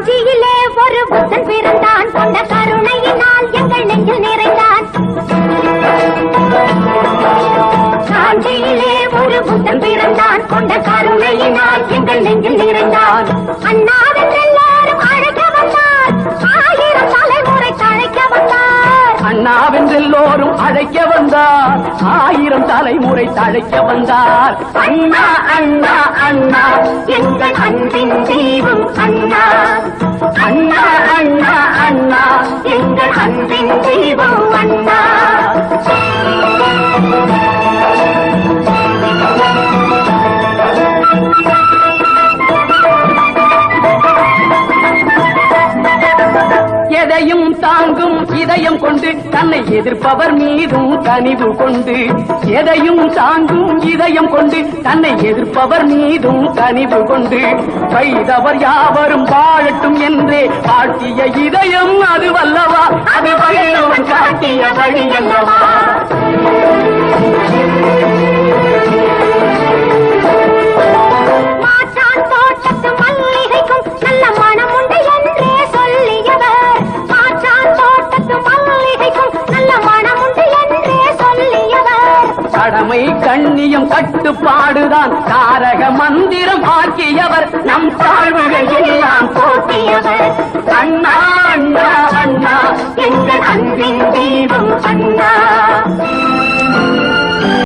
காஞ்சியிலே ஒரு புத்தன் பிறந்தான். கொண்ட கருணையினால் எங்கள் நெஞ்சில் நிறைந்தான். காஞ்சியிலே ஒரு புத்தன் பிறந்தான். கொண்ட கருணையினால் எங்கள் நெஞ்சில் நிறைந்தான். அண்ணாவென்றெல்லாரும் அண்ணாவென்றெல்லோரும் அழைக்க வந்தார். ஆயிரம் தலைமுறை தழைக்க வந்தார். அண்ணா அண்ணா அண்ணா. எங்கள் அன்பின் தீபம் அண்ணா. அண்ணா அண்ணா அண்ணா. எங்கள் அன்பின் தீபம் அண்ணா. எதையும் தாங்கும் இதயம் கொண்டு தன்னை எதிர்ப்பவர் மீதும் கனிவு கொண்டு. எதையும் தாங்கும் இதயம் கொண்டு தன்னை எதிர்ப்பவர் மீதும் கனிவு கொண்டு. வைதவர் யாவரும் வாழட்டும் என்றே காட்டிய இதயம் அது வல்லவா? அது வல்லவன் காட்டிய வழி அல்லவா கடமை கண்ணியம் கட்டுப்பாடுதான். தாரக மந்திரம் ஆக்கியவர் நம் தாழ்வுகள் எல்லாம் போக்கியவர் அண்ணா அண்ணா அண்ணா எங்கள் அன்பின் தீபம் அண்ணா.